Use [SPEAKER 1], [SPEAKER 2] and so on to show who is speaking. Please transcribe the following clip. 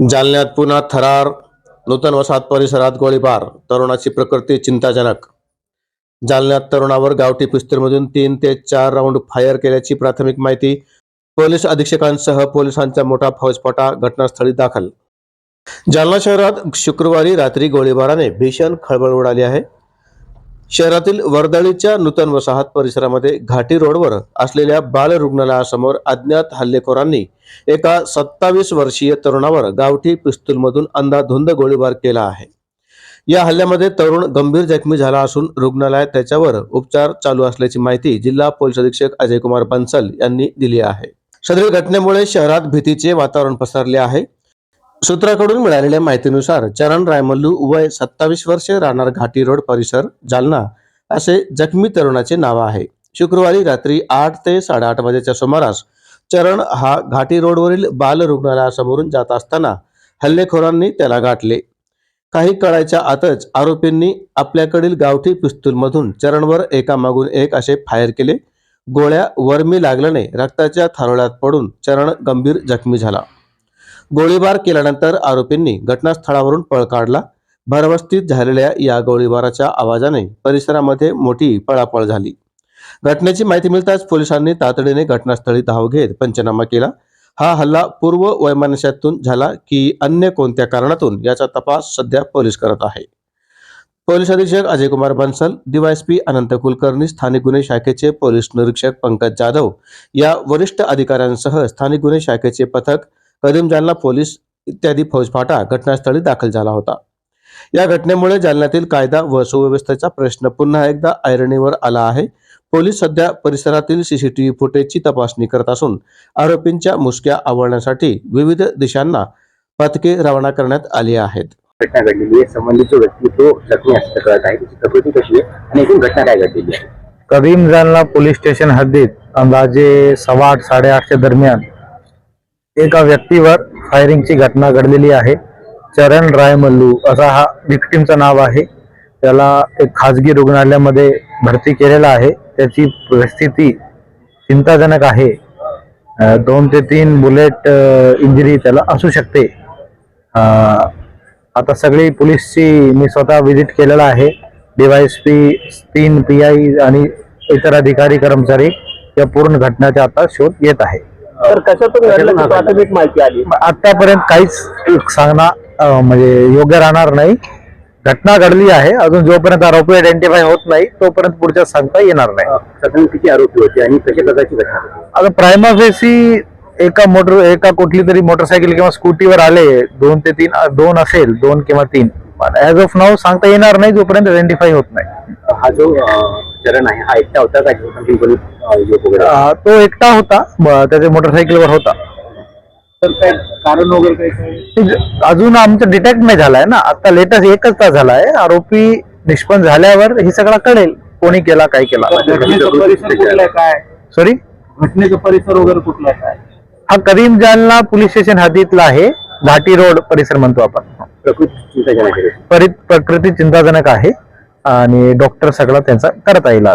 [SPEAKER 1] जालन्यात पुन्हा थरार नूतन वसाहत परिसरात गोळीबार तरुणाची प्रकृती चिंताजनक. जालन्यात तरुणावर गावठी पिस्तूलमधून तीन ते चार राऊंड फायर केल्याची प्राथमिक माहिती पोलीस अधीक्षकांसह पोलिसांचा मोठा फौजफाटा घटनास्थळी दाखल. जालना शहरात शुक्रवारी रात्री गोळीबाराने भीषण खळबळ उडाली आहे. शहरातील वर्दळीच्या नूतन वसाहत परिसरामध्ये घाटी रोडवर असलेल्या बाल रुग्णालयासमोर अज्ञात हल्लेखोरांनी एका सत्तावीस वर्षीय तरुणावर गावठी पिस्तूलमधून अंधाधुंद गोळीबार केला आहे. या हल्ल्यामध्ये तरुण गंभीर जखमी झाला असून रुग्णालयात त्याच्यावर उपचार चालू असल्याची माहिती जिल्हा पोलीस अधीक्षक अजय कुमार बन्सल यांनी दिली आहे. सदरील घटनेमुळे शहरात भीतीचे वातावरण पसरले आहे. सूत्राकडून मिळालेल्या माहितीनुसार चरण रायमल्लू वय सत्तावीस वर्षे राहणार घाटी रोड परिसर जालना असे जखमी तरुणाचे नाव आहे. शुक्रवारी रात्री आठ ते साडेआठ वाजेच्या सुमारास चरण हा घाटी रोडवरील बाल रुग्णालयासमोरून जात असताना हल्लेखोरांनी त्याला गाठले. काही कळायच्या आतच आरोपींनी आपल्याकडील गावठी पिस्तूलमधून चरणवर एकामागून एक असे फायर केले. गोळ्या वर्मी लागल्याने रक्ताच्या थारोळ्यात पडून चरण गंभीर जखमी झाला. गोळीबार केल्यानंतर आरोपींनी घटनास्थळावरून पळ काढला. भरवस्तीत झालेल्या या गोळीबाराच्या आवाजाने परिसरामध्ये मोठी पळापळ झाली. घटनेची माहिती मिळताच पोलिसांनी तातडीने घटनास्थळी धाव घेत पंचनामा केला. हा हल्ला पूर्व वैमानशातून झाला की अन्य कोणत्या कारणातून याचा तपास सध्या पोलीस करत आहे. पोलीस अधीक्षक अजय कुमार बन्सल डीवायएसपी अनंत कुलकर्णी स्थानिक गुन्हे शाखेचे पोलीस निरीक्षक पंकज जाधव या वरिष्ठ अधिकाऱ्यांसह स्थानिक गुन्हे शाखेचे पथक करीम जालना पोलीस इत्यादी फौजफाटा घटनास्थळी दाखल झाला होता. या घटनेमुळे जालन्यातील कायदा व सुव्यवस्थेचा प्रश्न पुन्हा एकदा ऐरणीवर आला आहे. पोलीस सध्या परिसरातील सीसीटीव्ही फुटेजची तपासणी करत असून आरोपींच्या मुसक्या आवळण्यासाठी विविध दिशांना पथके रवाना करण्यात आली आहेत.
[SPEAKER 2] घटना घडलेली आहे. संबंधित जो व्यक्ती तो जखमी असं कळत आहे. त्याची प्रकृती कशी आहे आणि एकूण घटना काय घडलेली आहे?
[SPEAKER 3] करीम जालना पोलीस स्टेशन हद्दीत अंदाजे सव्वा आठ साडेआठच्या दरम्यान एका व्यक्तीवर फायरिंगची घटना घडलेली आहे. चरण रायमल्लू असा हा विक्टीमचं नाव आहे. त्याला एक खाजगी रुग्णालयामध्ये भरती केलेला आहे. त्याची परिस्थिती चिंताजनक आहे. दोन ते तीन बुलेट इंजरी त्याला असू शकते. आता सगळी पोलीसची मी स्वतः व्हिजिट केलेला आहे. डीवायएसपी तीन पी आय आणि इतर अधिकारी कर्मचारी या पूर्ण घटनेचा आता शोध घेत आहे.
[SPEAKER 2] तर कशातून घडलं? प्राथमिक माहिती आली.
[SPEAKER 3] आतापर्यंत काहीच सांगणं म्हणजे योग्य राहणार नाही. घटना घडली आहे. अजून जोपर्यंत आरोपी आयडेंटिफाय होत नाही तोपर्यंत पुढच्या सांगता येणार नाही.
[SPEAKER 2] किती आरोपी होते आणि कशा प्रकारची घटना होती?
[SPEAKER 3] आता प्रायमा फेसी एका मोटर एका कुठली तरी मोटरसायकल किंवा स्कूटीवर आले दोन ते तीन दोन असेल दोन किंवा तीन. ऍज ऑफ नाव सांगता येणार नाही जोपर्यंत आयडेंटिफाय होत नाही.
[SPEAKER 2] हा जो अं, चरण आहे. हा एकटा होता का? आणखी कोणी अं, युवक वगैरे. होते?
[SPEAKER 3] अं, तो एकटा होता ब- त्याच्या मोटरसायकलवर होता.
[SPEAKER 2] तर काय कारण वगैरे काय काय?
[SPEAKER 3] ते ज- अजून आमचं डिटेक्ट नाही झालाय ना. आता लेटेस्ट एकच तास झालाय. आरोपी निष्पन्न झाल्यावर हे सगळं कळेल कोणी केला काय केला.
[SPEAKER 2] घटनेचा परिसर कुठला आहे काय?
[SPEAKER 3] सॉरी
[SPEAKER 2] घटनेचा परिसर वगैरे कुठला आहे काय?
[SPEAKER 3] हा करीम जालना पोलीस स्टेशन हद्दीतला आहे. घाटी रोड परिसर म्हणतो आपण.
[SPEAKER 2] प्रकृती चिंताजनक आहे.
[SPEAKER 3] परि प्रकृती चिंताजनक आहे. आणि डॉक्टर सगळा त्यांचा करता येईल